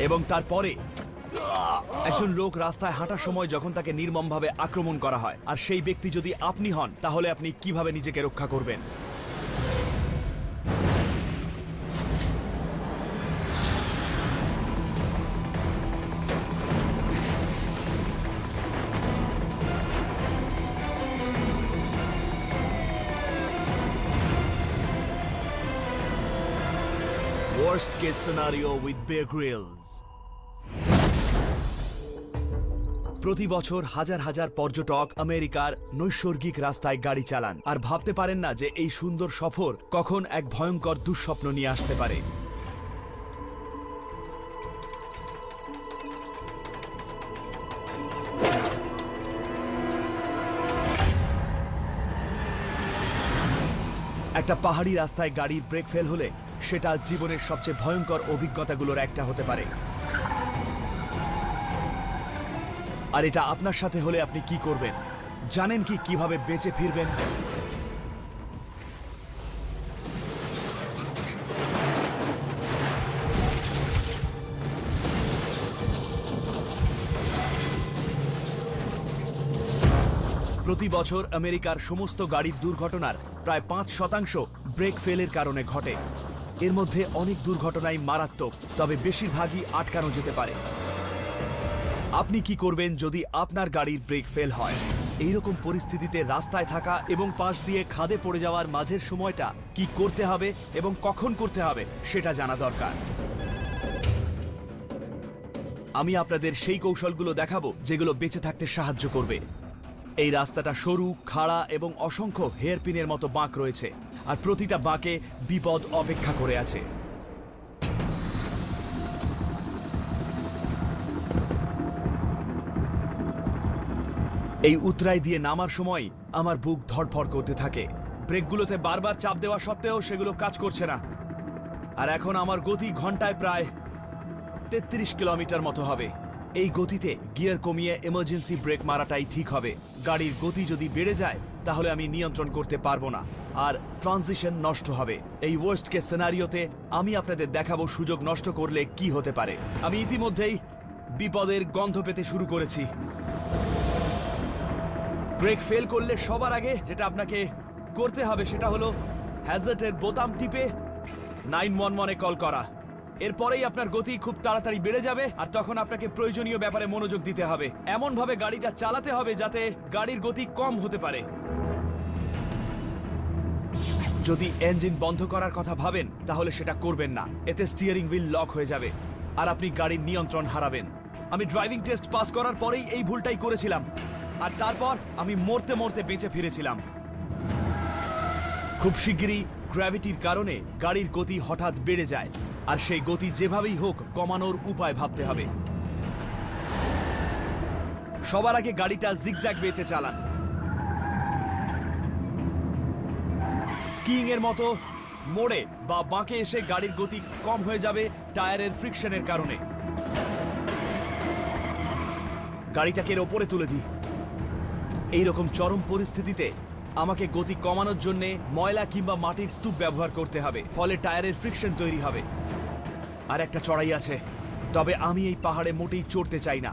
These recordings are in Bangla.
এবং তারপরে একজন লোক রাস্তায় হাঁটার সময় যখন তাকে নির্মমভাবে আক্রমণ করা হয়, আর সেই ব্যক্তি যদি আপনি হন, তাহলে আপনি কীভাবে নিজেকে রক্ষা করবেন? Worst case scenario with Bear Grylls. প্রতি বছর হাজার হাজার পর্যটক আমেরিকার নৈসর্গিক রাস্তায় গাড়ি চালান আর ভাবতে পারেন না যে এই সুন্দর সফর কখন এক ভয়ঙ্কর দুঃস্বপ্ন নিয়ে আসতে পারে একটা পাহাড়ি রাস্তায় গাড়ির ব্রেক ফেল হলে সেটা জীবনের সবচেয়ে ভয়ঙ্কর অভিজ্ঞতাগুলোর একটা হতে পারে। আর এটা আপনার সাথে হলে আপনি কি করবেন? জানেন কি কীভাবে বেঁচে ফিরবেন? প্রতি বছর আমেরিকার সমস্ত গাড়ির দুর্ঘটনার প্রায় পাঁচ শতাংশ ব্রেক ফেলের কারণে ঘটে। এর মধ্যে অনেক দুর্ঘটনাই মারাত্মক, তবে বেশিরভাগই আটকানো যেতে পারে। আপনি কি করবেন যদি আপনার গাড়ির ব্রেক ফেল হয়? এইরকম পরিস্থিতিতে রাস্তায় থাকা এবং পাশ দিয়ে খাদে পড়ে যাওয়ার মাঝের সময়টা কি করতে হবে এবং কখন করতে হবে, সেটা জানা দরকার। আমি আপনাদের সেই কৌশলগুলো দেখাবো, যেগুলো বেঁচে থাকতে সাহায্য করবে। এই রাস্তাটা সরু, খাড়া এবং অসংখ্য হেয়ারপিনের মতো বাঁক রয়েছে আর প্রতিটা বাঁকে বিপদ অপেক্ষা করে আছে। এই উতরাই দিয়ে নামার সময় আমার বুক ধড়ফড় করতে থাকে। ব্রেকগুলোতে বারবার চাপ দেওয়া সত্ত্বেও সেগুলো কাজ করছে না। আর এখন আমার গতি ঘন্টায় প্রায় তেত্রিশ কিলোমিটার মতো হবে। এই গতিতে গিয়ার কমিয়ে এমার্জেন্সি ব্রেক মারাটাই ঠিক হবে। গাড়ির গতি যদি বেড়ে যায়, তাহলে আমি নিয়ন্ত্রণ করতে পারব না, আর ট্রানজিশন নষ্ট হবে। এই ওয়ার্স্ট কেস সিনারিওতে আমি আপনাদের দেখাবো সুযোগ নষ্ট করলে কি হতে পারে। আমি ইতিমধ্যেই বিপদের গন্ধ পেতে শুরু করেছি। ব্রেক ফেল করলে সবার আগে যেটা আপনাকে করতে হবে সেটা হলো হ্যাজার্টের বোতাম টিপে নাইন ওয়ানে কল করা। এরপরেই আপনার গতি খুব তাড়াতাড়ি বেড়ে যাবে আর তখন আপনাকে প্রয়োজনীয় ব্যাপারে মনোযোগ দিতে হবে। এমনভাবে গাড়িটা চালাতে হবে যাতে গাড়ির গতি কম হতে পারে। যদি ইঞ্জিন বন্ধ করার কথা ভাবেন, তাহলে সেটা করবেন না। এতে স্টিয়ারিং হুইল লক হয়ে যাবে আর আপনি গাড়ির নিয়ন্ত্রণ হারাবেন। আমি ড্রাইভিং টেস্ট পাস করার পরেই এই ভুলটাই করেছিলাম। আর তারপর আমি মরতে মরতে বেঁচে ফিরেছিলাম। খুব শিগগিরই গ্র্যাভিটির কারণে গাড়ির গতি হঠাৎ বেড়ে যায়। আর সেই গতি যেভাবেই হোক কমানোর উপায় ভাবতে হবে। সবার আগে গাড়িটা জিগজ্যাগ বেতে চালান। স্কিইং এর মতো মোড়ে বা বাঁকে এসে গাড়ির গতি কম হয়ে যাবে টায়ারের ফ্রিকশনের কারণে। গাড়িটাকে এর ওপরে তুলে দিই। এইরকম চরম পরিস্থিতিতে আমাকে গতি কমানোর জন্য ময়লা কিংবা মাটির স্তূপ ব্যবহার করতে হবে, ফলে টায়ারের ফ্রিকশন তৈরি হবে। আর একটা চড়াই আছে, তবে আমি এই পাহাড়ে মোটেই চড়তে চাই না।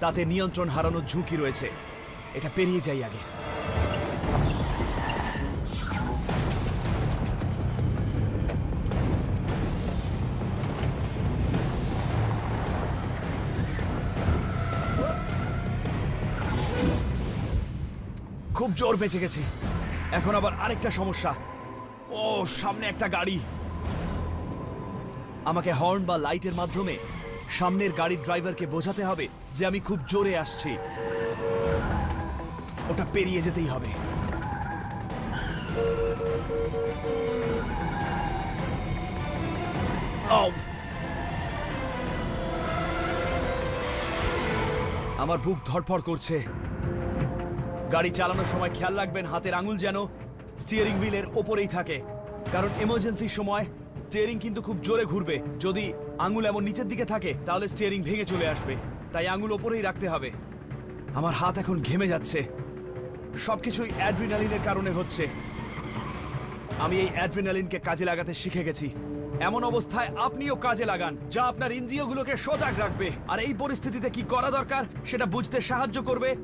তাতে নিয়ন্ত্রণ হারানোর ঝুঁকি রয়েছে। এটা পেরিয়ে যাই আগে। খুব জোর বেঁচে গেছি। এখন আবার আরেকটা সমস্যা। ও, সামনে একটা গাড়ি। আমাকে হর্ন বা লাইটের মাধ্যমে সামনের গাড়ির ড্রাইভারকে বোঝাতে হবে যে আমি খুব জোরে আসছি। ওটা পেরিয়ে যেতেই হবে! আমার বুক ধড়ফড় করছে। গাড়ি চালানোর সময় খেয়াল রাখবেন, হাতের আঙুল যেন স্টিয়ারিং হুইলের ওপরেই থাকে। কারণ এমার্জেন্সির সময় স্টিয়ারিং কিন্তু খুব জোরে ঘুরবে। যদি আঙুল এমন নিচের দিকে থাকে, তাহলে স্টিয়ারিং ভেঙে চলে আসবে। তাই আঙুল ওপরেই রাখতে হবে। আমার হাত এখন ঘেমে যাচ্ছে। সবকিছুই অ্যাড্রিনালিনের কারণে হচ্ছে। আমি এই অ্যাড্রিনালিনকে কাজে লাগাতে শিখে গেছি। এমন অবস্থায় আপনিও কাজে লাগান, যা আপনার ইন্দ্রিয়গুলোকে সজাগ রাখবে। আর এই পরিস্থিতিতে কি করা দরকার, সেটা বুঝতে সাহায্য করবে।